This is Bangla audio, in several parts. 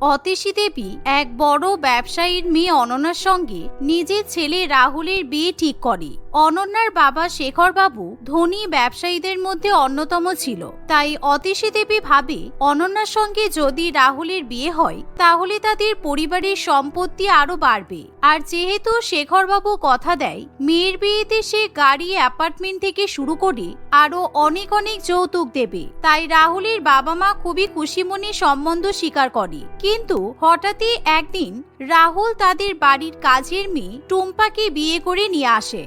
অতিশী দেবী এক বড় ব্যবসায়ীর মেয়ে অনন্যার সঙ্গে নিজের ছেলে রাহুলের বিয়ে ঠিক করে। অনন্যার বাবা শেখর বাবু ধনী ব্যবসায়ীদের মধ্যে অন্যতম ছিল। তাই অতিশী দেবী ভাবে অনন্যার সঙ্গে যদি রাহুলের বিয়ে হয়, তাহলে তাদের পরিবারের সম্পত্তি আরও বাড়বে। আর যেহেতু শেখর বাবু কথা দেয়, মেয়ের বিয়েতে সে গাড়ি, অ্যাপার্টমেন্ট থেকে শুরু করে আরও অনেক অনেক যৌতুক দেবে। তাই রাহুলের বাবা মা খুবই খুশি মনে সম্বন্ধ স্বীকার করে। কিন্তু হঠাৎই একদিন রাহুল তাদের বাড়ির কাজের মেয়ে টুম্পাকে বিয়ে করে নিয়ে আসে।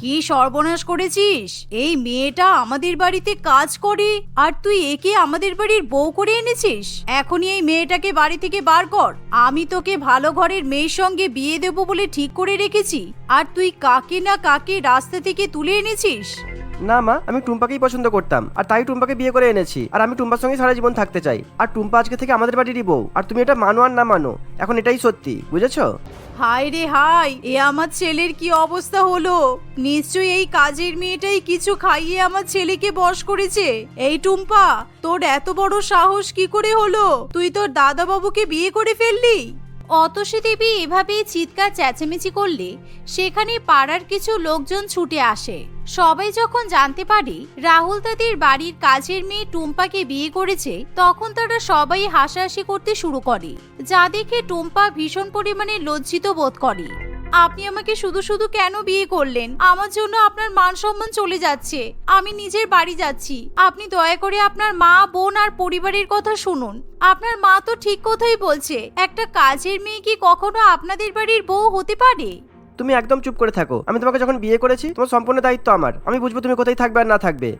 কি সর্বনাশ করেছিস? এই মেয়েটা আমাদের বাড়িতে কাজ করে, আর তুই একে আমাদের বাড়ির বউ করে এনেছিস? এখনই এই মেয়েটাকে বাড়ি থেকে বার কর। আমি তোকে ভালো ঘরের মেয়ের সঙ্গে বিয়ে দেবো বলে ঠিক করে রেখেছি, আর তুই কাকে না কাকে রাস্তা থেকে তুলে এনেছিস? না মা আমি টুম্পাকেই পছন্দ করতাম আর তাই টুম্পাকে বিয়ে করে এনেছি আর আমি টুম্পার সঙ্গে সারা জীবন থাকতে চাই। আর টুম্পা আজকে থেকে আমাদের বাড়িরই বউ আর তুমি এটা মানো আর না মানো এখন এটাই সত্যি বুঝেছ? হায় রে হায় এ আমার ছেলের কি অবস্থা হলো? নিশ্চয়ই এই কাজের মেয়েটাই কিছু খাইয়ে আমার ছেলেকে বশ করেছে। এই টুম্পা তোর এত বড় সাহস কি করে হলো? তুই তোর দাদা বাবুকে বিয়ে করে ফেললি? অতসী দেবী এভাবেই চিৎকার চেঁচামেচি করলে সেখানে পাড়ার কিছু লোকজন ছুটে আসে। সবাই যখন জানতে পারে রাহুল তাদের বাড়ির কাজের মেয়ে টুম্পাকে বিয়ে করেছে, তখন তারা সবাই হাসাহাসি করতে শুরু করে, যা দেখে টুম্পা ভীষণ পরিমাণে লজ্জিত বোধ করে। আপনি আমাকে শুধু শুধু কেন বিয়ে করলেন? আমার জন্য আপনার মান সম্মান চলে যাচ্ছে। আমি নিজের বাড়ি যাচ্ছি। আপনি দয়া করে আপনার মা, বোন আর পরিবারের কথা শুনুন। আপনার মা তো ঠিক কথাই বলছে, একটা কাজের মেয়ে কি কখনো আপনাদের বাড়ির বউ হতে পারে? তুমি একদম চুপ করে থাকো। আমি তোমাকে যখন বিয়ে করেছি, তোমার সম্পূর্ণ দায়িত্ব আমার। আমি বুঝব তুমি কোথায় থাকবে আর না থাকবে।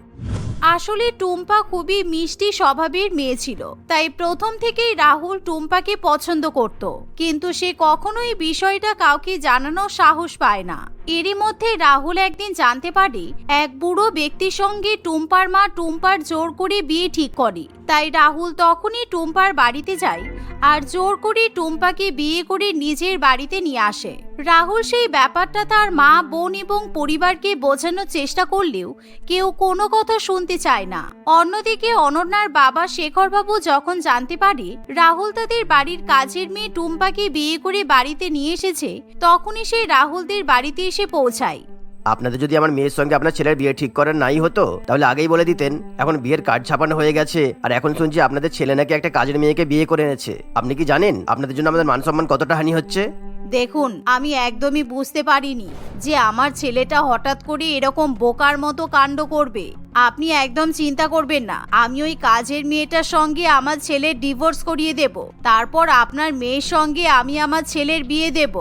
আসলে টুম্পা খুবই মিষ্টি স্বভাবের মেয়ে ছিল। তাই প্রথম থেকেই রাহুল টুম্পাকে পছন্দ করত। কিন্তু সে কখনোই বিষয়টা কাউকে জানানোর সাহস পায় না। এরই মধ্যে রাহুল একদিন জানতে পারে, এক বুড়ো ব্যক্তির সঙ্গে টুম্পার মা টুম্পার জোর করে বিয়ে ঠিক করে। তাই রাহুল তখনই টুম্পার বাড়িতে যায় আর জোর করে টুম্পাকে বিয়ে করে নিজের বাড়িতে নিয়ে আসে। রাহুল সেই ব্যাপারটা তার মা, বোন এবং পরিবারকে বোঝানোর চেষ্টা করলেও কেউ কোনো কথা শুনতে চায় না। অন্যদিকে অনন্যার বাবা শেখরবাবু যখন জানতে পারে রাহুল তাদের বাড়ির কাজের মেয়ে টুম্পাকে বিয়ে করে বাড়িতে নিয়ে এসেছে, তখনই সে রাহুলদের বাড়িতে এসে পৌঁছায় আপনাদের যদি আমার মেয়ের সঙ্গে আপনার ছেলের বিয়ে ঠিক করার নাই হতো তাহলে আগেই বলে দিতেন এখন বিয়ের কার্ড ছাপানো হয়ে গেছে আর এখন শুনছি আপনাদের ছেলে নাকি একটা কাজের মেয়েকে বিয়ে করে এনেছে। আপনি কি জানেন আপনাদের জন্য আমাদের মান সম্মান কতটা হানি হচ্ছে? দেখুন আমি একদমই বুঝতে পারিনি যে আমার ছেলেটা হঠাৎ করে এরকম বোকার মতো কাণ্ড করবে। আপনি একদম চিন্তা করবেন না আমি ওই কাজের মেয়েটার সঙ্গে আমার ছেলের ডিভোর্স করিয়ে দেব। তারপর আপনার মেয়ের সঙ্গে আমি আমার ছেলের বিয়ে দেব।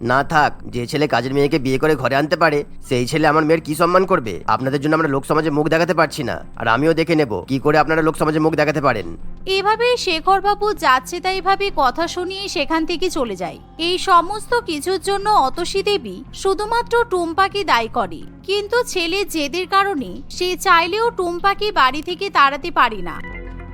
না থাক, যে ছেলে কাজের মেয়েকে বিয়ে করে ঘরে আনতে পারে, সেই ছেলে আমার মেয়ের কি সম্মান করবে? আপনাদের জন্য আমরা লোক সমাজে মুখ দেখাতে পারছি না। আর আমিও দেখে নেব, কি করে আপনারা লোক সমাজে মুখ দেখাতে পারেন। এভাবে শেখরবাবু যাচ্ছে তাই ভাবে কথা শুনিয়ে সেখান থেকে চলে যায় এই সমস্ত কিছুর জন্য অতসী দেবী শুধুমাত্র টুম্পাকে দায়ী করে। কিন্তু ছেলে জেদের কারণে সে চাইলেও টুম্পাকে বাড়ি থেকে তাড়াতে পারে না।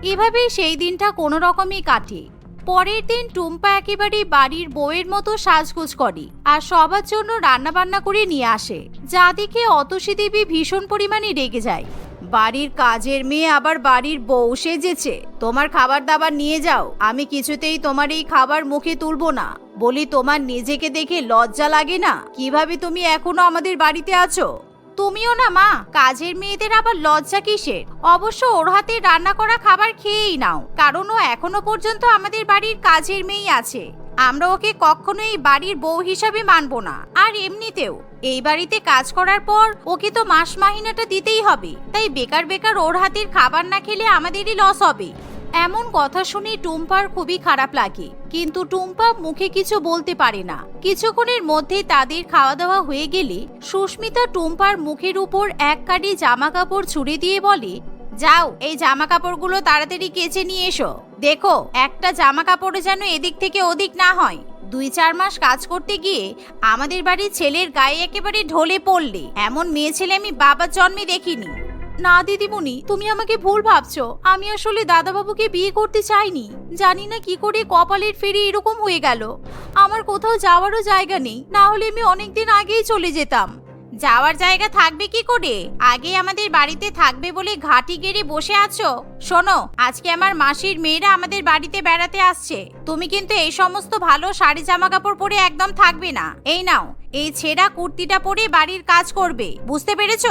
এভাবেই সেই দিনটা কোনো রকমই কাটে। পরের দিন টুম্পা একেবারে বাড়ির বউয়ের মতো সাজগোজ করে আর সবার জন্য রান্না বান্না করে নিয়ে আসে, যা দেখে অতসী দেবী ভীষণ পরিমাণে রেগে যায়। বাড়ির কাজের মেয়ে আবার বাড়ির বউ সেজেছে, তোমার খাবার দাবার নিয়ে যাও, আমি কিছুতেই তোমার এই খাবার মুখে তুলবো না। বলি, তোমার নিজেকে দেখে লজ্জা লাগে না? কীভাবে তুমি এখনও আমাদের বাড়িতে আছো? তুমিও না, মা। কাজের মেয়েদের আবার লজ্জা কিসের? অবশ্য ওর হাতে রান্না করা খাবার খেয়েই নাও। কারণ ও এখনও পর্যন্ত আমাদের বাড়ির কাজের মেয়েই আছে। আমরা ওকে কখনোই বাড়ির বউ হিসাবে মানব না। আর এমনিতেও, এই বাড়িতে কাজ করার পর ওকে তো মাস মাহিনাটা দিতেই হবে। তাই বেকার বেকার ওর হাতের খাবার না খেলে আমাদেরই লস হবে। এমন কথা শুনে টুম্পার খুবই খারাপ লাগে। কিন্তু টুম্পা মুখে কিছু বলতে পারে না। কিছুক্ষণের মধ্যে তাদের খাওয়া দাওয়া হয়ে গেলে সুস্মিতা টুম্পার মুখের উপর এক কাটি জামা কাপড় ছুড়ে দিয়ে বলে, যাও, এই জামা কাপড়গুলো তাড়াতাড়ি কেচে নিয়ে এসো। দেখো, একটা জামা কাপড়ে যেন এদিক থেকে ওদিক না হয়। দুই চার মাস কাজ করতে গিয়ে আমাদের বাড়ির ছেলের গায়ে একেবারে ঢলে পড়লে। এমন মেয়ে ছেলে আমি বাবার জন্মে দেখিনি। না, দিদিমণি, তুমি আমাকে ভুল ভাবছ। আমি আসলে দাদাবাবুকে বিয়ে করতে চাইনি। জানি না কি করে কপালের ফেরে এরকম হয়ে গেল। আমার কোথাও যাওয়ারও জায়গা নেই। না হলে আমি অনেকদিন আগেই চলে যেতাম। যাওয়ার জায়গা থাকবে কি করে? আগে আমাদের বাড়িতে থাকবে বলে ঘাটি গেড়ে বসে আছো? শোনো, আজকে আমার মাসির মেয়েরা আমাদের বাড়িতে বেড়াতে আসছে। তুমি কিন্তু এই সমস্ত ভালো শাড়ি জামা কাপড় পরে একদম থাকবে না। এই নাও, এই ছেঁড়া কুর্তিটা পরে বাড়ির কাজ করবে। বুঝতে পেরেছ?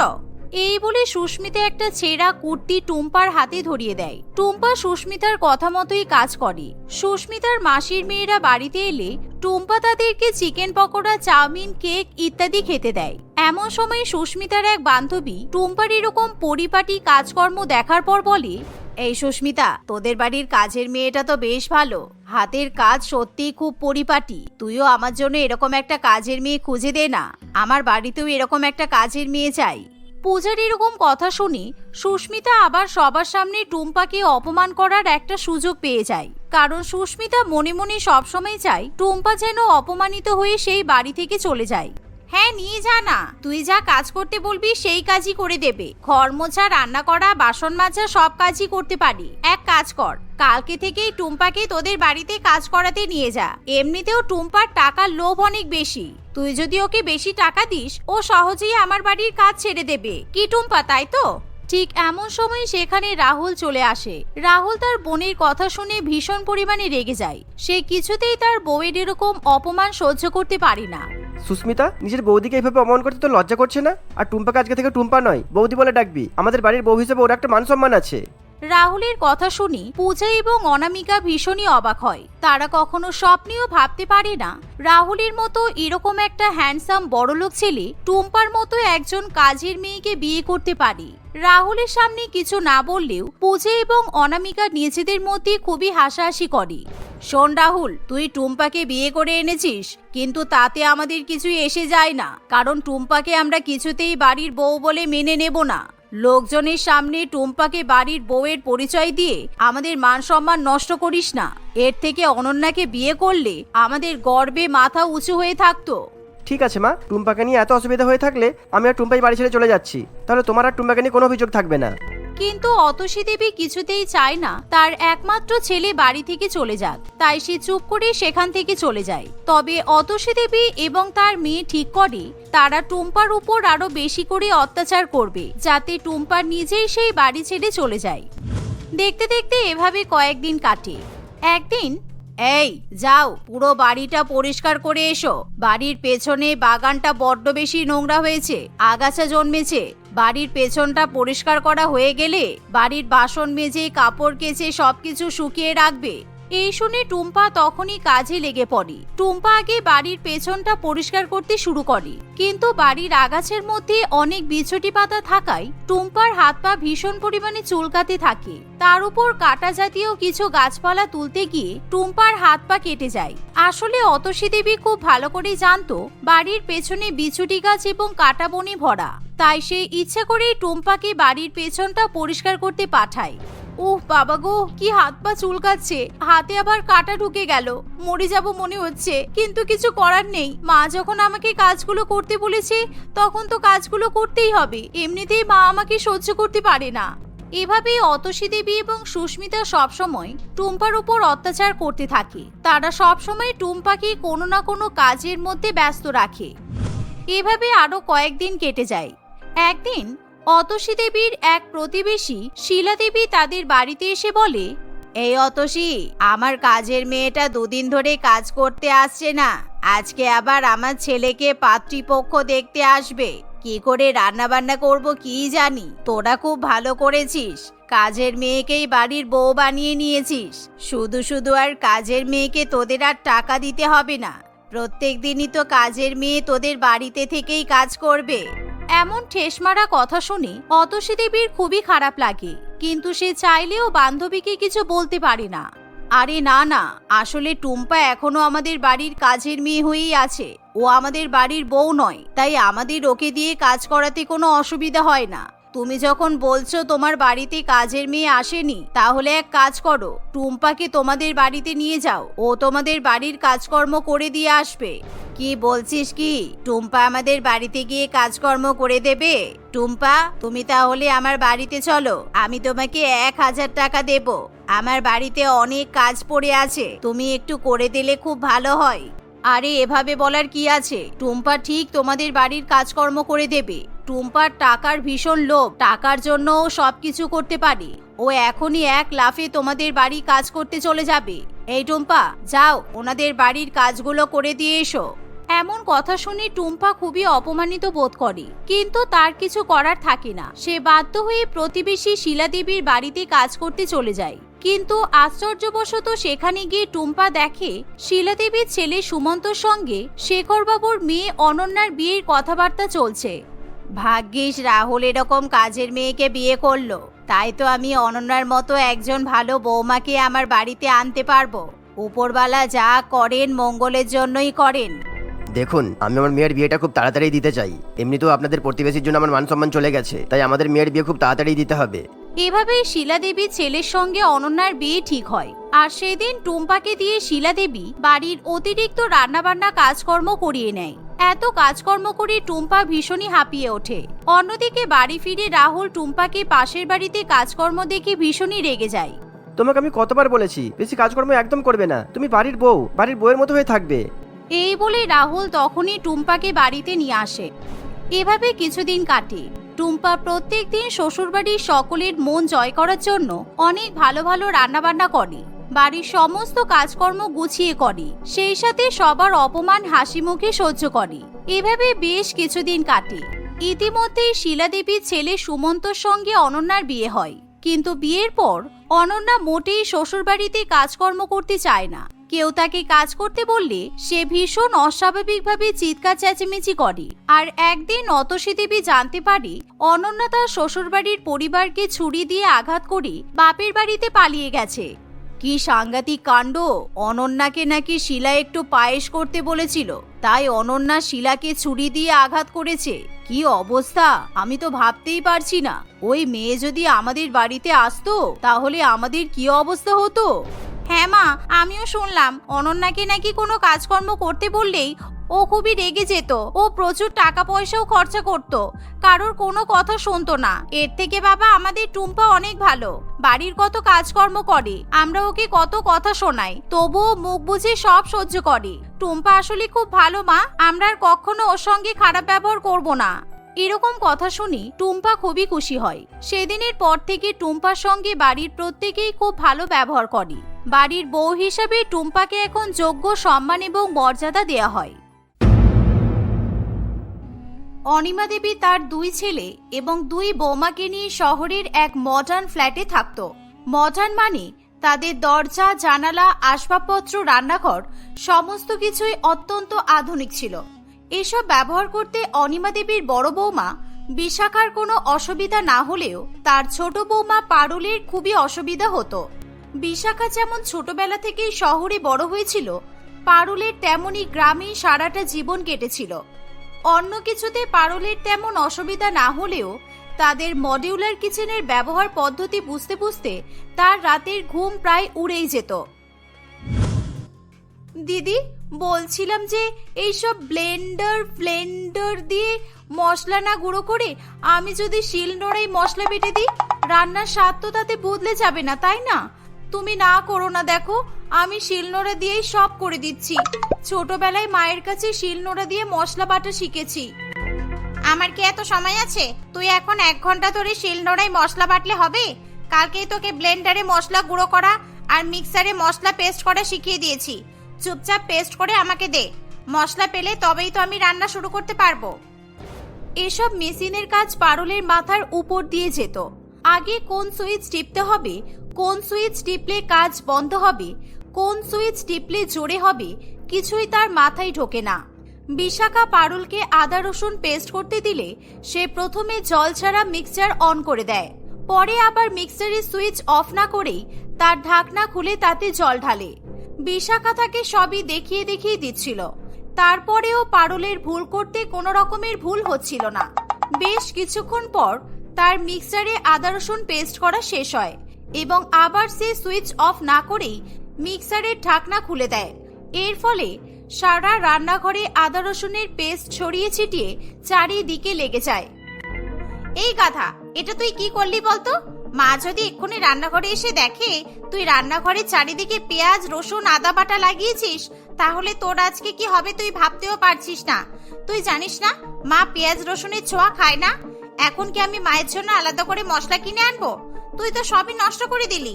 এই বলে সুস্মিতা একটা ছেঁড়া কুর্তি টুম্পার হাতে ধরিয়ে দেয়। টুম্পা সুস্মিতার কথা মতোই কাজ করে। সুস্মিতার মাসির মেয়েরা বাড়িতে এলে টুম্পা তাদেরকে চিকেন পকোড়া, চাউমিন, কেক ইত্যাদি খেতে দেয়। এমন সময় সুস্মিতার এক বান্ধবী টুম্পার এরকম পরিপাটি কাজকর্ম দেখার পর বলে, এই সুস্মিতা, তোদের বাড়ির কাজের মেয়েটা তো বেশ ভালো। হাতের কাজ সত্যিই খুব পরিপাটি। তুইও আমার জন্য এরকম একটা কাজের মেয়ে খুঁজে দে না। আমার বাড়িতেও এরকম একটা কাজের মেয়ে চাই। পূজার এরকম কথা শুনি সুস্মিতা আবার সবার সামনে টুম্পাকে অপমান করার একটা সুযোগ পেয়ে যায়। কারণ সুস্মিতা মনে মনে সবসময় চায় টুম্পা যেন অপমানিত হয়ে সেই বাড়ি থেকে চলে যায়। হ্যাঁ নিয়ে যা না। তুই যা কাজ করতে বলবি, সেই কাজই করে দেবে। ঘর মোছা, রান্না করা, বাসন মাজা, সব কাজই করতে পারি। এক কাজ কর, কালকে থেকেই টুম্পাকে তোদের বাড়িতে কাজ করাতে নিয়ে যা। এমনিতেও টুম্পার টাকার লোভ অনেক বেশি। তুই যদি ওকে বেশি টাকা দিস, ও সহজেই আমার বাড়ির কাজ ছেড়ে দেবে। কি টুম্পা, তাই তো? ঠিক এমন সময় সেখানে রাহুল চলে আসে। রাহুল তার বোনের কথা শুনে ভীষণ পরিমাণে রেগে যায়। সে কিছুতেই তার বউয়ের এরকম অপমান সহ্য করতে পারে না। সুস্মিতা নিজের বৌদিকে এইভাবে অপমান করতে তো লজ্জা করছে না? আর টুম্পাকে আজকে থেকে টুম্পা নয় বৌদি বলে ডাকবি। আমাদের বাড়ির বউ হিসেবে ওর একটা মান সম্মান আছে। রাহুলের কথা শুনি পূজা এবং অনামিকা ভীষণই অবাক হয়। তারা কখনো স্বপ্নেও ভাবতে পারে না রাহুলের মতো এরকম একটা হ্যান্ডসাম বড়লোক ছেলে টুম্পার মতো একজন কাজের মেয়েকে বিয়ে করতে পারে। রাহুলের সামনে কিছু না বললেও পূজা এবং অনামিকা নিজেদের মধ্যে খুবই হাসাহাসি করে। শোন রাহুল, তুই টুম্পাকে বিয়ে করে এনেছিস, কিন্তু তাতে আমাদের কিছুই এসে যায় না। কারণ টুম্পাকে আমরা কিছুতেই বাড়ির বউ বলে মেনে নেব না। লোকজনের সামনে টুম্পাকে বাড়ির বউয়ের পরিচয় দিয়ে আমাদের মান সম্মান নষ্ট করিস না। এর থেকে অনন্যাকে বিয়ে করলে আমাদের গর্বে মাথা উঁচু হয়ে থাকতো। ঠিক আছে, মা। টুম্পাকে নিয়ে এত অসুবিধা হয়ে থাকলে আমি আর টুম্পাই বাড়ি ছেড়ে চলে যাচ্ছি। তাহলে তোমার আর টুম্পাকে নিয়ে কোনো অভিযোগ থাকবে না। কিন্তু অতসী দেবী কিছুতেই চায় না তার একমাত্র ছেলে বাড়ি থেকে চলে যাক। তাই সে চুপ করে সেখান থেকে চলে যায়। তবে অতসী দেবী এবং তার মেয়ে ঠিক করে, তারা টুম্পার উপর আরও বেশি করে অত্যাচার করবে, যাতে টুম্পা নিজেই সেই বাড়ি ছেড়ে চলে যায়। দেখতে দেখতে এভাবে কয়েকদিন কাটে। একদিন এই, যাও, পুরো বাড়িটা পরিষ্কার করে এসো। বাড়ির পেছনে বাগানটা বড্ড বেশি নোংরা হয়েছে, আগাছা জন্মেছে। বাড়ির পেছনটা পরিষ্কার করা হয়ে গেলে বাড়ির বাসন মেজে, কাপড় কেচে সবকিছু শুকিয়ে রাখবে। এই শুনে টুম্পা তখনই কাজে লেগে পড়ে। টুম্পা আগে বাড়ির পেছনটা পরিষ্কার করতে শুরু করে, কিন্তু বাড়ির আগাছের মধ্যে অনেক বিছটি পাতা থাকায় টুম্পার হাত পা ভীষণ পরিমাণে চুলকাতে থাকে। তার উপর কাটা জাতীয় কিছু গাছপালা তুলতে গিয়ে টুম্পার হাত পা কেটে যায়। আসলে অতসী দেবী খুব ভালো করে জানতো বাড়ির পেছনে বিছুটি গাছ এবং কাটা বনে ভরা। তাই সে ইচ্ছা করেই টুম্পাকে বাড়ির পেছনটা পরিষ্কার করতে পাঠায়। উহ, বাবা গো, কি হাত পা চুলকাচ্ছে। হাতে আবার কাটা ঢুকে গেল। মরে যাব মনে হচ্ছে, কিন্তু কিছু করার নেই। মা যখন আমাকে কাজগুলো করতে বলেছে, তখন তো কাজগুলো করতেই হবে। এমনিতেই মা আমাকে সহ্য করতে পারে না। এভাবেই অতসী দেবী এবং সুস্মিতা সবসময় টুম্পার উপর অত্যাচার করতে থাকে। তারা সবসময় টুম্পাকে কোনো না কোনো কাজের মধ্যে ব্যস্ত রাখে। এভাবে আরও কয়েকদিন কেটে যায়। একদিন অতসী দেবীর এক প্রতিবেশী শিলা দেবী তাদের বাড়িতে এসে বলে, এই অতসী, আমার কাজের মেয়েটা দুদিন ধরে কাজ করতে আসছে না। আজকে আবার আমার ছেলেকে পাত্রীপক্ষ দেখতে আসবে। কি করে রান্না বান্না করব কি জানি? তোরা খুব ভালো করেছিস। কাজের মেয়েকেই বাড়ির বউ বানিয়ে নিয়েছিস। শুধু শুধু আর কাজের মেয়েকে তোদের আর টাকা দিতে হবে না। প্রত্যেক দিনই তো কাজের মেয়ে তোদের বাড়িতে থেকেই কাজ করবে। এমন ঠেসমারা কথা শুনে অতসী দেবীর খুবই খারাপ লাগে। কিন্তু সে চাইলেও বান্ধবীকে কিছু বলতে পারে না। আরে না না, আসলে টুম্পা এখনও আমাদের বাড়ির কাজের মেয়ে হয়েই আছে। ও আমাদের বাড়ির বউ নয়, তাই আমাদের ওকে দিয়ে কাজ করাতে কোনো অসুবিধা হয় না। তুমি যখন বলছো তোমার বাড়িতে কাজের মেয়ে আসেনি, তাহলে এক কাজ করো। টুম্পাকে তোমাদের বাড়িতে নিয়ে যাও। ও তোমাদের বাড়ির কাজকর্ম করে দিয়ে আসবে। কি বলছিস কি? টুম্পা আমাদের বাড়িতে গিয়ে কাজকর্ম করে দেবে? টুম্পা, তুমি তাহলে আমার বাড়িতে চলো। আমি তোমাকে এক হাজার টাকা দেব। আমার বাড়িতে অনেক কাজ পড়ে আছে। তুমি একটু করে দিলে খুব ভালো হয়। আরে, এভাবে বলার কি আছে? টুম্পা ঠিক তোমাদের বাড়ির কাজকর্ম করে দেবে। টুম্পার টাকার ভীষণ লোভ। টাকার জন্য ও সবকিছু করতে পারে। ও এখনই এক লাফে তোমাদের বাড়ি কাজ করতে চলে যাবে। এই টুম্পা, যাও, ওনাদের বাড়ির কাজগুলো করে দিয়ে এসো। এমন কথা শুনে টুম্পা খুবই অপমানিত বোধ করে। কিন্তু তার কিছু করার থাকে না। সে বাধ্য হয়ে প্রতিবেশী শিলাদেবীর বাড়িতে কাজ করতে চলে যায়। কিন্তু আশ্চর্যবশত সেখানে গিয়ে টুম্পা দেখে শিলাদেবীর ছেলে সুমন্তর সঙ্গে শেখরবাবুর মেয়ে অনন্যার বিয়ের কথাবার্তা চলছে। ভাগ্যিস রাহুল এরকম কাজের মেয়েকে বিয়ে করল। তাই তো আমি অনন্যার মতো একজন ভালো বৌমাকে আমার বাড়িতে আনতে পারব। উপরবালা যা করেন মঙ্গলের জন্যই করেন। দেখুন আমি আমার মেয়ের বিয়েটা খুব তাড়াতাড়ি দিতে চাই। এমনিতেও আপনাদের প্রতিবেশীর জন্য আমার মান সম্মান চলে গেছে তাই আমাদের মেয়ের বিয়ে খুব তাড়াতাড়ি দিতে হবে। এভাবেই শিলাদেবীর ছেলের সঙ্গে অনন্যার বিয়ে ঠিক হয়। আর সেদিন টুম্পাকে দিয়ে শিলাদেবী বাড়ির অতিরিক্ত রান্নাবান্না কাজকর্ম করিয়ে নেয়। এত কাজকর্ম করে টুম্পা ভীষণই হাঁপিয়ে ওঠে। অন্যদিকে বাড়ি ফিরে রাহুল টুম্পাকে পাশের বাড়িতে কাজকর্ম দেখে ভীষণই রেগে যায়। তোমাকে আমি কতবার বলেছি বেশি কাজকর্ম একদম করবে না। তুমি বাড়ির বউ বাড়ির বউয়ের মতো হয়ে থাকবে। এই বলে রাহুল তখনই টুম্পাকে বাড়িতে নিয়ে আসে। এভাবে কিছুদিন কাটে। টুম্পা প্রত্যেক দিন শ্বশুরবাড়ির সকলের মন জয় করার জন্য অনেক ভালো ভালো রান্নাবান্না করে। বাড়ির সমস্ত কাজকর্ম গুছিয়ে করে। সেই সাথে সবার অপমান হাসি মুখে সহ্য করে। এভাবে বেশ কিছুদিন কাটে। ইতিমধ্যেই শিলাদেবীর ছেলে সুমন্তর সঙ্গে অনন্যার বিয়ে হয়। কিন্তু বিয়ের পর অনন্যা মোটেই শ্বশুরবাড়িতে কাজকর্ম করতে চায় না। কেউ তাকে কাজ করতে বললে সে ভীষণ অস্বাভাবিকভাবে চিৎকার চেঁচেমেচি করে। আর একদিন অতসী দেবী জানতে পারে অনন্যা তার শ্বশুরবাড়ির পরিবারকে ছুরি দিয়ে আঘাত করে বাপের বাড়িতে পালিয়ে গেছে। কি সাংঘাতিক কাণ্ড? অনন্যাকে নাকি শিলা একটু পায়েস করতে বলেছিল। তাই অনন্যা শিলাকে ছুরি দিয়ে আঘাত করেছে। কি অবস্থা? আমি তো ভাবতেই পারছি না। ওই মেয়ে যদি আমাদের বাড়িতে আসতো, তাহলে আমাদের কি অবস্থা হতো? হ্যাঁ মা, আমিও শুনলাম। অনন্যাকে নাকি কোনো কাজকর্ম করতে বললেই ও খুবই রেগে যেত। ও প্রচুর টাকা পয়সাও খরচা করত। কারোর কোনো কথা শুনতো না। এর থেকে বাবা আমাদের টুম্পা অনেক ভালো। বাড়ির কত কাজকর্ম করে। আমরা ওকে কত কথা শোনাই। তবুও মুখ বুঝে সব সহ্য করে। টুম্পা আসলে খুব ভালো মা। আমরা আর কখনো ওর সঙ্গে খারাপ ব্যবহার করব না। এরকম কথা শুনি টুম্পা খুবই খুশি হয়। সেদিনের পর থেকে টুম্পার সঙ্গে বাড়ির প্রত্যেকেই খুব ভালো ব্যবহার করে। বাড়ির বউ হিসাবে টুম্পাকে এখন যোগ্য সম্মান এবং মর্যাদা দেয়া হয়। অনিমা দেবী তার দুই ছেলে এবং দুই বৌমাকে নিয়ে শহরের এক মডার্ন ফ্ল্যাটে থাকত। মডার্ন মানে তাদের দরজা, জানালা, আসবাবপত্র, রান্নাঘর, সমস্ত কিছুই অত্যন্ত আধুনিক ছিল। এসব ব্যবহার করতে অনিমা দেবীর বড় বৌমা বিশাখার কোনো অসুবিধা না হলেও তার ছোট বৌমা পারুলের খুবই অসুবিধা হতো। বিশাখা যেমন ছোটবেলা থেকেই শহরে বড় হয়েছিল, পারুলের তেমনই গ্রামে সারাটা জীবন কেটেছিল। অন্য কিছুতে পারুলের তেমন অসুবিধা না হলেও তাদের মডিউলার কিচেনের ব্যবহার পদ্ধতি বুঝতে বুঝতে তার রাতের ঘুম প্রায় উড়েই যেত। দিদি, বলছিলাম যে এইসব ব্লেন্ডার ব্লেন্ডার দিয়ে মশলা না গুঁড়ো করে আমি যদি শিল নোড়াই মশলা বেটে দিই, রান্নার স্বাদ তো তাতে বদলে যাবে না, তাই না? তুমি না করো না, দেখো, আমি শিলনোড়া দিয়েই সব করে দিচ্ছি। ছোটবেলায় মায়ের কাছে শিল নোড়া দিয়ে মশলা বাটা শিখেছি। আমার কি এত সময় আছে? তুই এখন এক ঘণ্টা ধরে শিলনোড়ায় মশলা বাটলে হবে? কালকেই তোকে ব্লেন্ডারে মশলা গুঁড়ো করা আর মিক্সারে মশলা পেস্ট করা শিখিয়ে দিয়েছি। চুপচাপ পেস্ট করে আমাকে দে। মশলা পেলে তবেই তো আমি রান্না শুরু করতে পারব। এসব মেশিনের কাজ পারুলের মাথার উপর দিয়ে যেত। আগে কোন সুইচ টিপতে হবে, কোন সুইচ টিপলে কাজ বন্ধ হবে, কোন সুইচ টিপলে জোরে হবে, কিছুই তার মাথায় ঢোকে না। বিশাখা পারুলকে আদা রসুন পেস্ট করতে দিলে সে প্রথমে জল ছাড়া মিক্সচার অন করে দেয়। পরে আবার মিক্সারের সুইচ অফ না করেই তার ঢাকনা খুলে তাতে জল ঢালে। বিশাখা তাকে সবই দেখিয়ে দেখিয়ে দিচ্ছিল। তারপরেও পারুলের ভুল করতে কোনো রকমের ভুল হচ্ছিল না। বেশ কিছুক্ষণ পর তার মিক্সারে আদা রসুন পেস্ট করা শেষ হয় এবং আবার সে সুইচ অফ না করেই মিক্সারের ঢাকনা খুলে দেয়। এর ফলে সারা রান্নাঘরে আদা রসুনের পেস্ট ছড়িয়ে ছিটিয়ে চারিদিকে লেগে যায়। এই গাধা, এটা তুই কি করলি বলতো? মা যদি এক্ষুনি রান্নাঘরে এসে দেখে, তুই রান্নাঘরে চারিদিকে পেঁয়াজ, রসুন, আদা বাটা লাগিয়েছিস, তাহলে তোর আজকে কি হবে তুই ভাবতেও পারছিস না। তুই জানিস না, মা পেঁয়াজ, রসুনের ছোঁয়া খায় না। এখন কি আমি মায়ের জন্য আলাদা করে মশলা কিনে আনব? তুই তো সবই নষ্ট করে দিলি।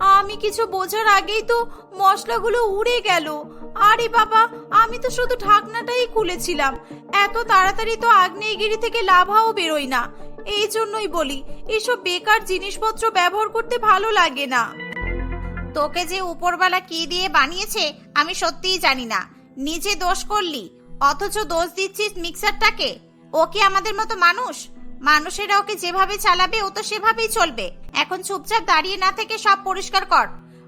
আমি কিছু বোঝার আগেই তো মশলাগুলো উড়ে গেল। আরে বাবা, আমি তো শুধু ঢাকনাটাই খুলেছিলাম। এত তাড়াতাড়ি তো আগ্নেয়গিরি থেকে লাভাও বেরোয় না। এই জন্যই বলি, এসব বেকার জিনিসপত্র ব্যবহার করতে ভালো লাগে না। তোকে যে উপরবেলা কি দিয়ে বানিয়েছে, আমি সত্যিই জানি না। নিজে দোষ করলি, অথচ দোষ দিচ্ছিস মিক্সারটাকে? ও কি আমাদের মতো মানুষ? মানুষেরা ওকে যেভাবে চালাবে, ও তো সেভাবেই চলবে। এখন চুপচাপ দাঁড়িয়ে না থেকে সব পরিষ্কার কর।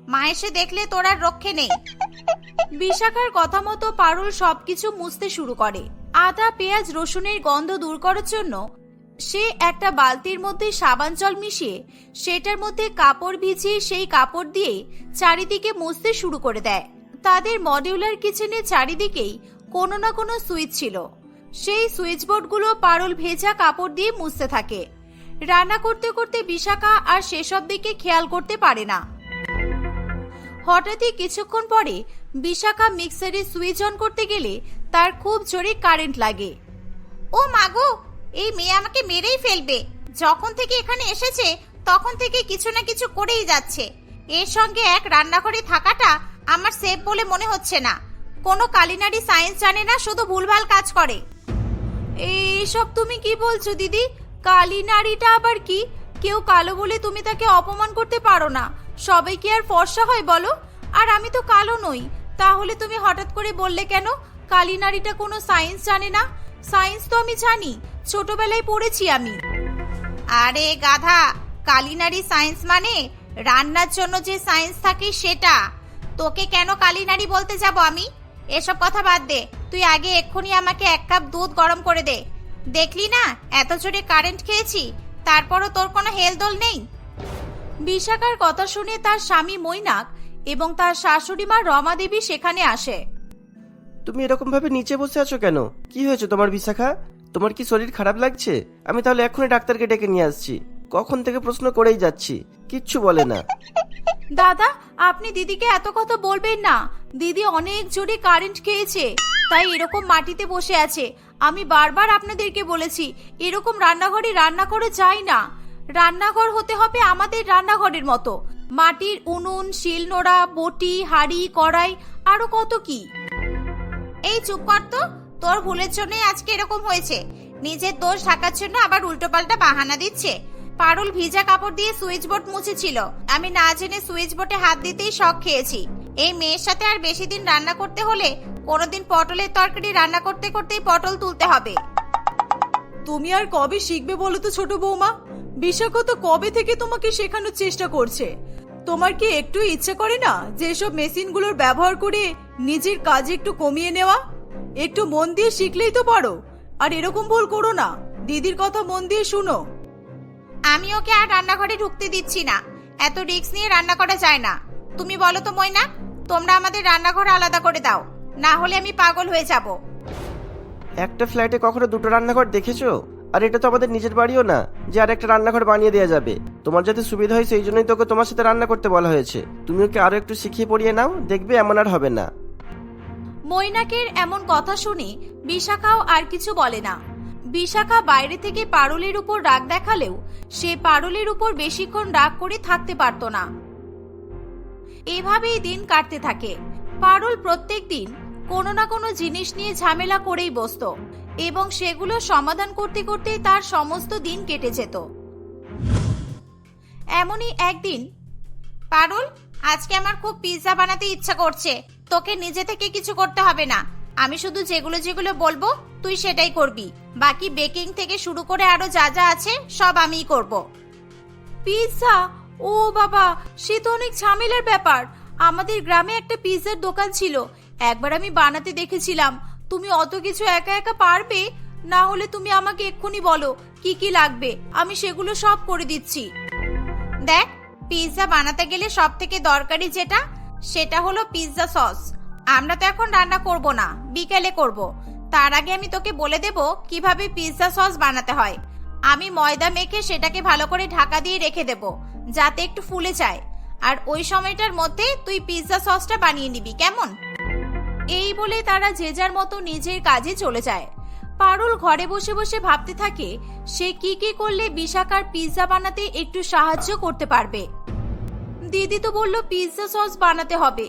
মা এসে দেখলে তোর আর রক্ষে নেই। বিশাখার কথা মতো পারুল সবকিছু মুছতে শুরু করে। আদা, পেঁয়াজ, রসুনের গন্ধ দূর করার জন্য সে একটা বালতির মধ্যে সাবান জল মিশিয়ে, সেটার মধ্যে কাপড় ভিজিয়ে সেই কাপড় দিয়ে চারিদিকে মুছতে শুরু করে দেয়। তাদের মডিউলার কিচেনের চারিদিকেই কোনো না কোনো সুইচ ছিল। সেই সুইচ বোর্ডগুলো পারুল ভেজা কাপড় দিয়ে মুছতে থাকে। রান্না করতে করতে বিশাখা আর সেসব দিকে খেয়াল করতে পারে না। হঠাৎই কিছুক্ষণ পরে বিশাখা মিক্সারে সুইচ অন করতে গেলে তার খুব জোরে কারেন্ট লাগে। ও মাগো এই মেয়ে আমাকে মেরেই ফেলবে। যখন থেকে এখানে এসেছে, তখন থেকে কিছু না কিছু করেই যাচ্ছে। এর সঙ্গে এক রান্নাঘরে থাকাটা আমার সেফ বলে মনে হচ্ছে না। কোনো কালিনারি সায়েন্স জানে না, শুধু ভুলভাল কাজ করে। এইসব তুমি কি বলছো, দিদি? কালী নারীটা আবার কি? কেউ কালো বলে তুমি তাকে অপমান করতে পারো না। সবাই কি আর ফর্সা হয়, বলো? আর আমি তো কালো নই। তাহলে তুমি হঠাৎ করে বললে কেন? কালী নারীটা কোনো সায়েন্স জানে না? সায়েন্স তো আমি জানি। ছোটবেলায় পড়েছি আমি। আরে গাধা! কালিনারি সায়েন্স মানে রান্নার জন্য যে সায়েন্স থাকে সেটা। তোকে কেন কালিনারি বলতে যাব আমি? এসব কথা বাদ দে। তুই আগে এক্ষুনি আমাকে এক কাপ দুধ গরম করে দে। দেখলি না, এত জোরে কারেন্ট খেয়েছি, তারপরও তোর কোনো হেলদোল নেই? বিশাখার কথা শুনে তার স্বামী মৈনাক এবং তার শাশুড়ি মা রমা দেবী সেখানে আসে। তুমি এরকম ভাবে নিচে বসে আছো কেন? কি হয়েছে তোমার বিশাখা? তোমার কি শরীর খারাপ লাগছে? আমি তাহলে এখনই ডাক্তারকে ডেকে নিয়ে আসছি। কখন থেকে প্রশ্ন করেই যাচ্ছি। কিচ্ছু বলে না। দাদা, আপনি দিদিকে এত কথা বলবেন না। দিদি অনেক জোরে কারেন্ট খেয়েছে, তাই এরকম মাটিতে বসে আছে। আমি বারবার আপনাদেরকে বলেছি, এরকম রান্নাঘরে রান্না করে যাই না। রান্নাঘর হতে হবে আমাদের রান্নাঘরের মতো। মাটির উনুন, শিলনোড়া, বটি, হাড়ি, কড়াই, আরও কত কি। এই চুপ কর তো, তোর ভুলের জন্যই আজকে এরকম হয়েছে। নিজের দোষ ঢাকার জন্য আবার উল্টোপাল্টা বাহানা দিচ্ছে। পারুল ভিজা কাপড় দিয়ে সুইচ বোর্ড মুছেছিল। আমি না জেনে সুইচ বোর্ডে হাত দিতেই শখ খেয়েছি। এই মেয়ের সাথে আর বেশি দিন রান্না করতে হলে কোনোদিন পটলের তরকারি রান্না করতে করতেই পটল তুলতে হবে। তুমি আর কবে শিখবে বলো তো ছোট বৌমা? বিশাখা তো কবে থেকে তোমাকে শেখানোর চেষ্টা করছে? তোমার কি একটু ইচ্ছে করে না যে এসব মেশিনগুলোর ব্যবহার করে নিজের কাজ একটু কমিয়ে নেওয়া? একটু মন দিয়ে শিখলেই তো পারো। আর এরকম ভুল করো না। দিদির কথা মন দিয়ে শুনো। আমি ওকে আর রান্নাঘরে ঢুকতে দিচ্ছি না। এত রিস্ক নিয়ে রান্না করা যায় না। তুমি বলো তো ময়না তোমরা আমাদের রান্নাঘর আলাদা করে দাও। না হলে আমি পাগল হয়ে যাব। একটা ফ্ল্যাটে কখনো দুটো রান্নাঘর দেখেছ? আর এটা তো আমাদের নিজের বাড়িও না যে আর একটা রান্নাঘর বানিয়ে দেওয়া যাবে। তোমার যাতে সুবিধা হয় সেই জন্যই তোকে তোমার সাথে রান্না করতে বলা হয়েছে। তুমি ওকে আরও একটু শিখিয়ে পড়িয়ে নাও দেখবে এমন আর হবে না। মৈনাকের এমন কথা শুনে বিশাখাও আর কিছু বলে না। বিশাখা বাইরে থেকে পারুলের উপর রাগ দেখালেও সে পারুলের উপর বেশিক্ষণ রাগ করে থাকতে পারত না। এভাবেই দিন কাটতে থাকে। পারুল প্রত্যেক দিন কোনো না কোনো জিনিস নিয়ে ঝামেলা করেই বসতো এবং সেগুলো সমাধান করতে করতেই তার সমস্ত দিন কেটে যেত। এমনই একদিন, পারুল, আজকে আমার খুব পিৎজা বানাতে ইচ্ছা করছে। তোকে নিজে থেকে কিছু করতে হবে না। আমি শুধু যেগুলো যেগুলো বলব তুই সেটাই করবি। বাকি বেকিং থেকে শুরু করে আরও যা যা আছে সব আমিই করব। পিৎজা? ও বাবা সে তো অনেক ঝামেলার ব্যাপার। আমাদের গ্রামে একটা পিৎজার দোকান ছিল। একবার আমি বানাতে দেখেছিলাম। তুমি অত কিছু একা একা পারবে? না হলে তুমি আমাকে এক্ষুনি বলো কি কি লাগবে? আমি সেগুলো সব করে দিচ্ছি। দেখ পিৎজা বানাতে গেলে সব থেকে দরকারি যেটা সেটা হলো পিৎজা সস। আমরা তো এখন রান্না করব না, বিকেলে করব। তার আগে আমি তোকে বলে দেব কীভাবে পিৎজা সস বানাতে হয়। আমি ময়দা মেখে সেটাকে ভালো করে ঢাকা দিয়ে রেখে দেব, যাতে একটু ফুলে যায়। আর ওই সময়টার মধ্যে তুই পিৎজা সসটা বানিয়ে নিবি, কেমন? এই বলে তারা যে যার মতো নিজের কাজে চলে যায়। পারুল ঘরে বসে বসে ভাবতে থাকে, সে কি কি করলে বিশাখার পিৎজা বানাতে একটু সাহায্য করতে পারবে। দিদি তো বলল পিৎজা সস বানাতে হবে।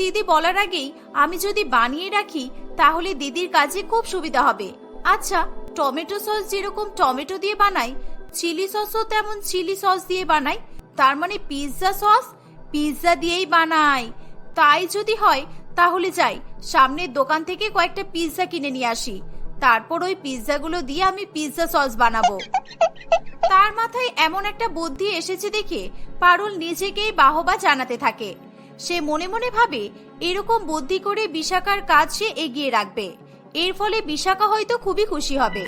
দিদি বলার আগেই আমি যদি বানিয়ে রাখি, তাহলে দিদির কাজে খুব সুবিধা হবে। আচ্ছা টমেটো সস যেরকম টমেটো দিয়ে বানাই, চিলি সসও তেমন চিলি সস দিয়ে বানাই, তার মানে পিৎজা সস? পিৎজা দিয়েই বানাই। তাই যদি হয়, তাহলে যাই সামনের দোকান থেকে কয়েকটা পিৎজা কিনে নিয়ে আসি। তারপর ওই পিৎজাগুলো দিয়ে আমি পিৎজা সস বানাবো। তার মাথায় এমন একটা বুদ্ধি এসেছে দেখে পারুল নিজেকেই বাহবা জানাতে থাকে। সে মনে মনে ভাবে, এরকম বুদ্ধি করে বিশাখার কাজ সে এগিয়ে রাখবে। এর ফলে বিশাখা হয়তো খুবই খুশি হবে।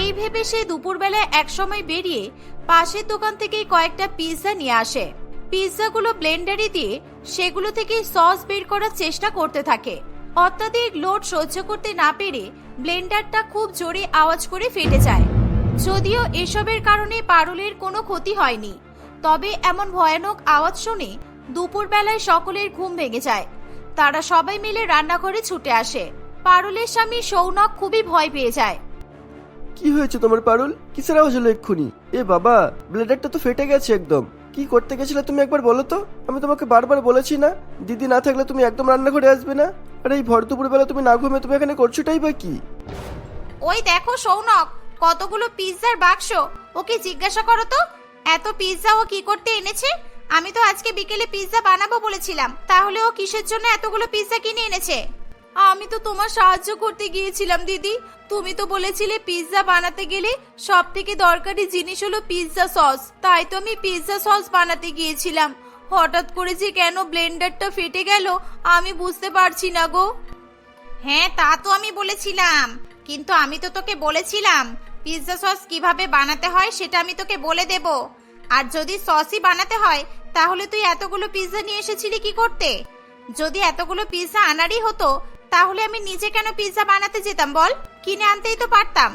এই ভেবে সে দুপুরবেলায় একসময় বেরিয়ে পাশের দোকান থেকে কয়েকটা পিৎজা নিয়ে আসে। পিৎজাগুলো ব্লেন্ডারে দিয়ে সেগুলো থেকে সস বের করার চেষ্টা করতে থাকে। অত্যাধিক লোড সহ্য করতে না পেরে ব্লেন্ডারটা খুব জোরে আওয়াজ করে ফেটে যায়। যদিও এসবের কারণে পারুলের কোনো ক্ষতি হয়নি, তবে এমন ভয়ানক আওয়াজ শুনে দুপুরবেলায় সকলের ঘুম ভেঙে যায়। তারা সবাই মিলে রান্নাঘরে ছুটে আসে। পারুলের স্বামী সৌনক খুবই ভয় পেয়ে যায়। কি হয়েছে তোমার পারুল? কিসের আওয়াজ হলো এক্ষুনি? এ বাবা ব্লেডারটা তো ফেটে গেছে একদম। কি করতে গেছিলে তুমি একবার বলো তো? আমি তোমাকে বারবার বলেছি না। দিদি না থাকলে তুমি একদম রান্নাঘরে আসবে না। আর এই ভর দুপুরবেলা তুমি না ঘুমে তুমি এখানে করছোটাই বা কি? ওই দেখো সৌনক কতগুলো পিৎজার বাক্স। ওকে জিজ্ঞাসা করো তো এত পিৎজা ও কি করতে এনেছে? আমি তো আজকে বিকেলে পিৎজা বানাবো বলেছিলাম। তাহলে ও কিসের জন্য এতগুলো পিৎজা কিনে এনেছে? আমি তো তোমার সাহায্য করতে গিয়েছিলাম, দিদি। তুমি তো বলেছিলে পিৎজা বানাতে গেলে সব থেকে দরকারি জিনিস হলো পিৎজা সস তাই তো আমি পিৎজা সস বানাতে গিয়েছিলাম। হঠাৎ করে যে কেন ব্লেন্ডারটা ফেটে গেল, আমি বুঝতে পারছি না গো। হ্যাঁ তা তো আমি বলেছিলাম। কিন্তু আমি তো তোকে বলেছিলাম পিৎজা সস কীভাবে বানাতে হয় সেটা আমি তোকে বলে দেব। আর যদি সসই বানাতে হয়, তাহলে তুই এতগুলো পিৎজা নিয়ে এসেছিলি কি করতে? যদি এতগুলো পিৎজা আনারই হতো, তাহলে আমি নিজে কেন পিৎজা বানাতে যেতাম বল? কিনে আনতেই তো পারতাম।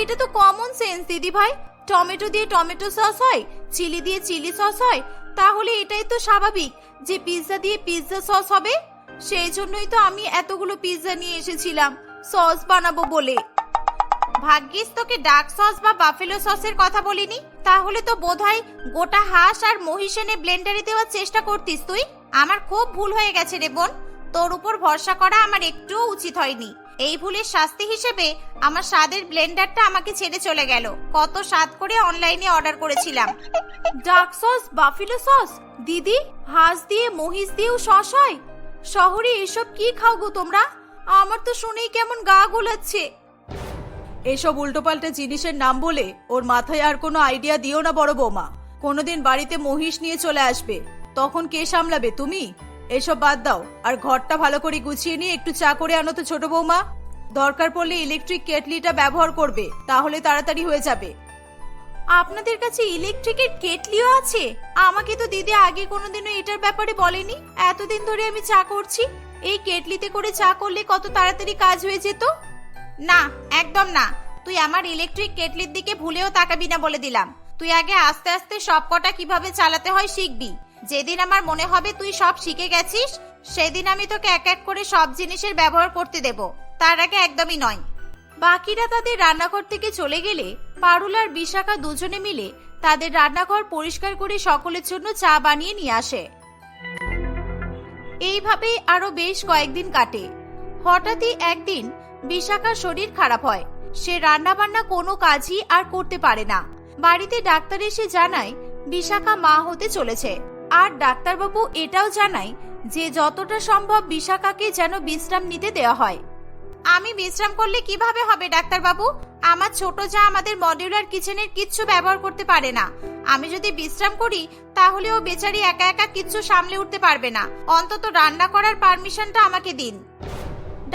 এটা তো কমন সেন্স দিদি ভাই। টমেটো দিয়ে টমেটো সস হয়, চিলি দিয়ে চিলি সস হয়, তাহলে এটাই তো স্বাভাবিক যে পিৎজা দিয়ে পিৎজা সস হবে। সেই জন্যই তো আমি এতগুলো পিৎজা নিয়ে এসেছিলাম, সস বানাবো বলে। ভাগ্যিস তোকে ডার্ক সস বা বাফেলো সসের কথা বলিনি? তাহলে তো বোধহয় গোটা হাঁস আর মহিষ এনে ব্লেন্ডারে দেওয়ার চেষ্টা করতিস তুই। আমার খুব ভুল হয়ে গেছে রে বোন। তোর উপর ভরসা করা আমার একটুও উচিত হয়নি। এই ভুলের শাস্তি হিসেবে আমার স্বাদের ব্লেন্ডারটা আমাকে ছেড়ে চলে গেল। কত স্বাদ করে অনলাইনে অর্ডার করেছিলাম। Dark sauce, buffalo sauce? দিদি, হাঁস দিয়ে, মহিষ দিয়েও সস হয়? শহরে এসব কি খাও গো তোমরা? আমার তো শুনেই কেমন গা গোলাচ্ছে। এসব উল্টোপাল্টা জিনিসের নাম বলে ওর মাথায় আর কোনো আইডিয়া দিও না বড় বৌমা। কোনোদিন বাড়িতে মহিষ নিয়ে চলে আসবে। তখন কে সামলাবে তুমি? এসব বাদ দাও, আর ঘরটা ভালো করে গুছিয়ে নিয়ে একটু চা করে আনো তো ছোট বৌমা। দরকার পড়লে ইলেকট্রিক কেটলিটা ব্যবহার করবে, তাহলে তাড়াতাড়ি হয়ে যাবে। আপনাদের কাছে ইলেকট্রিকের কেটলিও আছে? আমাকে তো দিদি আগে কোনোদিনও এটার ব্যাপারে বলেনি। এতদিন ধরে আমি চা করছি। এই কেটলিতে করে চা করলে কত তাড়াতাড়ি কাজ হয়ে যেত? না, একদম না। তুই আমার ইলেকট্রিক কেটলির দিকে ভুলেও তাকাবি না বলে দিলাম। তুই আগে আস্তে আস্তে সব কটা কীভাবে চালাতে হয় শিখবি। যেদিন আমার মনে হবে তুই সব শিখে গেছিস, সেদিন আমি তোকে এক এক করে সব জিনিসের ব্যবহার করতে দেব। তার আগে একদমই নয়। বাকিরা তাদের রান্নাঘর থেকে চলে গেলে পারুল আর বিশাখা দুজনে মিলে তাদের রান্নাঘর পরিষ্কার করে সকলের জন্য চা বানিয়ে নিয়ে আসে। এইভাবেই আরও বেশ কয়েকদিন কাটে। হঠাৎই একদিন বিশাখার শরীর খারাপ হয়। সে রান্না বান্না কোনো কাজই আর করতে পারে না। বাড়িতে ডাক্তার এসে জানায়, বিশাখা মা হতে চলেছে। আর ডাক্তারবাবু এটাও জানায় যে, যতটা সম্ভব বিশাখাকে যেন বিশ্রাম নিতে দেওয়া হয়। আমি বিশ্রাম করলে কীভাবে হবে ডাক্তারবাবু? আমার ছোট যা আমাদের মডিউলার কিচেনের কিচ্ছু ব্যবহার করতে পারে না। আমি যদি বিশ্রাম করি, তাহলে ও বেচারি একা একা কিচ্ছু সামলে উঠতে পারবে না। অন্তত রান্না করার পারমিশনটা আমাকে দিন।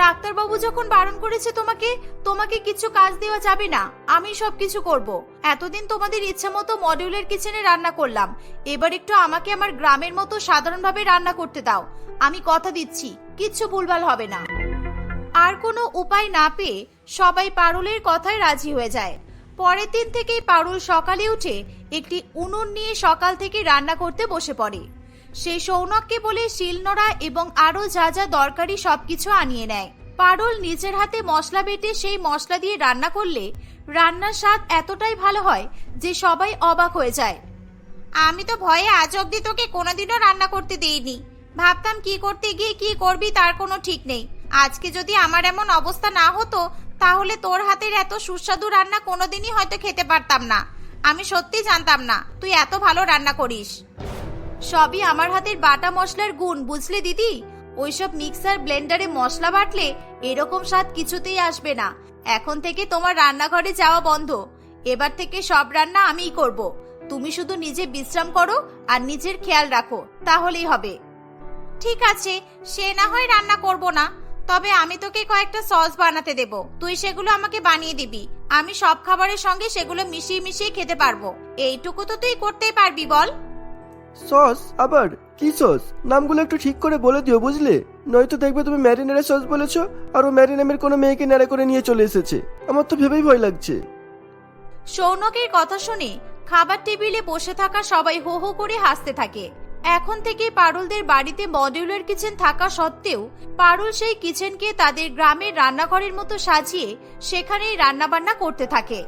ডাক্তারবাবু যখন বারণ করেছে তোমাকে তোমাকে কিছু কাজ দেওয়া যাবে না। আমি সব কিছু করব। এতদিন তোমাদের ইচ্ছা মতো মডিউলের কিচেনে রান্না করলাম। এবার একটু আমাকে আমার গ্রামের মতো সাধারণভাবে রান্না করতে দাও। আমি কথা দিচ্ছি, কিচ্ছু ভুলভাল হবে না। আর কোনো উপায় না পেয়ে সবাই পারুলের কথায় রাজি হয়ে যায়। পরের দিন থেকেই পারুল সকালে উঠে একটি উনুন নিয়ে সকাল থেকে রান্না করতে বসে পড়ে। সে সৌনককে বলে শিলনোড়া এবং আরও যা যা দরকারি সবকিছু আনিয়ে নেয়। পারুল নিজের হাতে মশলা বেটে সেই মশলা দিয়ে রান্না করলে রান্নার স্বাদ এতটাই ভালো হয় যে সবাই অবাক হয়ে যায়। আমি তো ভয়ে আজ অব্দি তোকে কোনোদিনও রান্না করতে দেইনি। ভাবতাম কি করতে গিয়ে কি করবি তার কোনো ঠিক নেই। আজকে যদি আমার এমন অবস্থা না হতো, তাহলে তোর হাতের এত সুস্বাদু রান্না কোনোদিনই হয়তো খেতে পারতাম না। আমি সত্যি জানতাম না, তুই এত ভালো রান্না করিস। সবই আমার হাতের বাটা মশলার গুণ, বুঝলে দিদি? ওইসব মিক্সার, ব্লেন্ডারে মশলা বাটলে এরকম স্বাদ কিছুতেই আসবে না। এখন থেকে তোমার রান্নাঘরে যাওয়া বন্ধ। এবার থেকে সব রান্না আমিই করব। তুমি শুধু নিজে বিশ্রাম করো আর নিজের খেয়াল রাখো, তাহলেই হবে। ঠিক আছে, সে না হয় রান্না করব না। তবে আমি তোকে কয়েকটা সস বানাতে দেব। তুই সেগুলো আমাকে বানিয়ে দিবি। আমি সব খাবারের সঙ্গে সেগুলো মিশিয়ে মিশিয়ে খেতে পারব। এইটুকু তো তুই করতেই পারবি, বল। সস আবার কি সস নামগুলো একটু ঠিক করে বলে দিও, বুঝলে? নয়তো দেখবে তুমি ম্যারিনারে সস বলেছ, আর ও ম্যারিনামের কোনো মেয়েকে নেড়ে করে নিয়ে চলে এসেছে। আমার তো ভেবেই ভয় লাগছে। সৌনকের কথা শুনে খাবার টেবিলে বসে থাকা সবাই হো হো করে হাসতে থাকে। এখন থেকে পারুলদের বাড়িতে মডিউলার কিচেন থাকা সত্ত্বেও পারুল সেই কিচেনকে তাদের গ্রামের রান্নাঘরের মতো সাজিয়ে সেখানেই রান্নাবান্না করতে থাকে।